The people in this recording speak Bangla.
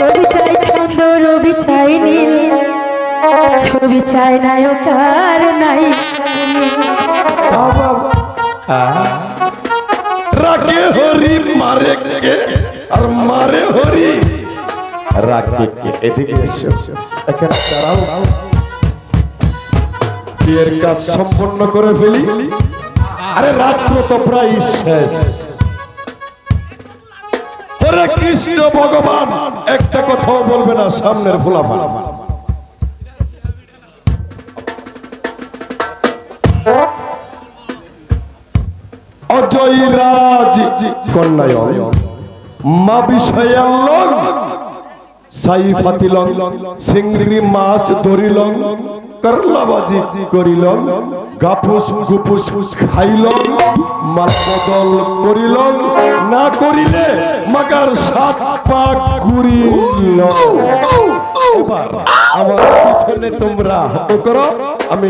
রবি চাই ছন্দ রবি চাই নীল। ছবি চাই নায়ক আর নাই রাগে হরি, মারে কে? আর মারে হরি। রাগে কে? এদিকে এসো। দাঁড়াও। বিয়ের কাজ সম্পন্ন করে ফেলি। আরে রাত্র তো প্রায় শেষ। হরে কৃষ্ণ ভগবান। একটা কথাও বলবে না সামনের অজয় রাজ মা মাছ ধরিলং করলাবাজি করিলং গাপুস গুপুস খাইলং বদল করিলং না করিলে মাগার সাত পাক ঘুরিল। এবার আমার পিছনে তোমরা করো আমি